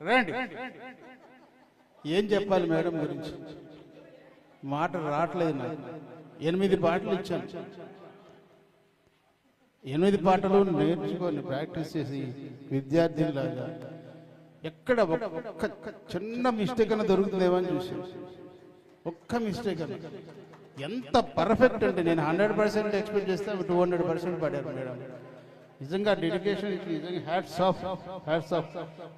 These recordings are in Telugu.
రండి. ఏం చెప్పాలి మేడం గురించి? మాట రావట్లేదు నాకు. ఎనిమిది పాటలు ఇచ్చాను. ఎనిమిది పాటలు నేర్చుకొని ప్రాక్టీస్ చేసి విద్యార్థులాగా ఎక్కడ ఒక్క ఒక్క చిన్న మిస్టేక్ అన్న దొరుకుతుందేమో అని చూసాను ఒక్క మిస్టేక్ అన్న ఎంత పర్ఫెక్ట్ అంటే నేను హండ్రెడ్ పర్సెంట్ ఎక్స్పెక్ట్ చేస్తే టూ హండ్రెడ్ పర్సెంట్ పడారు మేడం. నిజంగా డెడికేషన్ నిజంగా హ్యాట్స్ ఆఫ్ హ్యాట్స్ ఆఫ్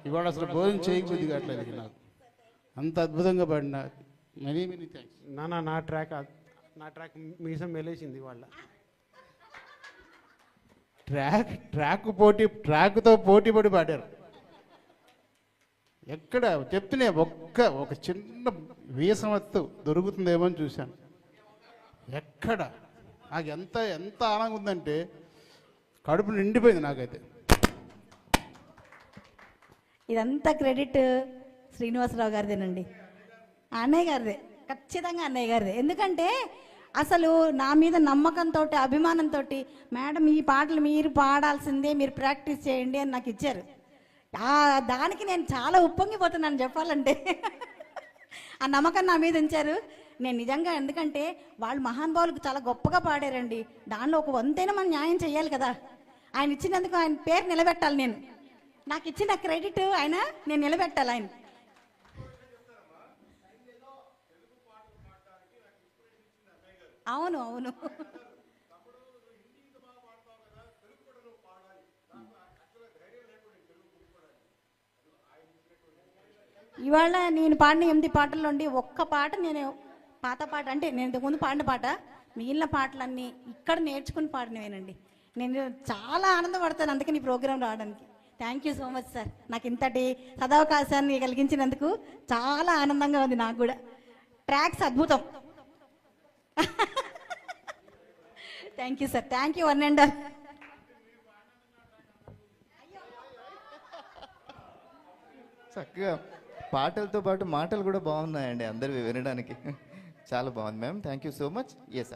ఇవాళ అసలు భోజనం చేయకపోతే కావట్లేదు నాకు. అంత అద్భుతంగా పడిన. మెనీ మెనీ థ్యాంక్స్ నా ట్రాక్ నా ట్రాక్ మీసం మెలేసింది వాళ్ళ ట్రాక్ ట్రాక్ పోటీ ట్రాక్తో పోటీ పడి పాడారు. ఎక్కడ చెప్తూనే ఒక్క ఒక చిన్న వీసమత్తు దొరుకుతుందేమో అని చూశాను. ఎక్కడ? నాకు ఎంత ఎంత ఆనందం ఉందంటే కడుపు నిండిపోయింది నాకైతే. ఇదంతా క్రెడిట్ శ్రీనివాసరావు గారిదేనండి. అన్నయ్య గారిదే ఖచ్చితంగా అన్నయ్య గారిదే. ఎందుకంటే అసలు నా మీద నమ్మకంతో అభిమానంతో మేడం ఈ పాటలు మీరు పాడాల్సిందే మీరు ప్రాక్టీస్ చేయండి అని నాకు ఇచ్చారు. దానికి నేను చాలా ఉప్పొంగిపోతున్నాను చెప్పాలంటే. ఆ నమ్మకం నా మీద ఉంచారు. నేను నిజంగా ఎందుకంటే వాళ్ళు మహానుభావులకు చాలా గొప్పగా పాడారండి. దానిలో ఒక వంతైనా మనం న్యాయం చేయాలి కదా. ఆయన ఇచ్చినందుకు ఆయన పేరు నిలబెట్టాలి నేను. నాకు ఇచ్చిన క్రెడిట్ ఆయన నేను నిలబెట్టాలి ఆయన. అవును అవును. ఇవాళ నేను పాడిన ఎనిమిది పాటల్లోండి ఒక్క పాట నేను పాత పాట అంటే నేను ఇంతకుముందు పాడిన పాట మిగిలిన పాటలన్నీ ఇక్కడ నేర్చుకుని పాడినవేనండి. నేను చాలా ఆనందపడతాను అందుకని ఈ ప్రోగ్రాం రావడానికి. Thank you so much sir నాకు ఇంతటి సదవకాశాన్ని కలిగించినందుకు చాలా ఆనందంగా ఉంది నాకు కూడా. ట్రాక్స్ అద్భుతం. Thank you sir thank you one and all చక్కగా పాటలతో పాటు మాటలు కూడా బాగున్నాయండి అందరివి వినడానికి. చాలా బాగుంది ma'am. Thank you so much yes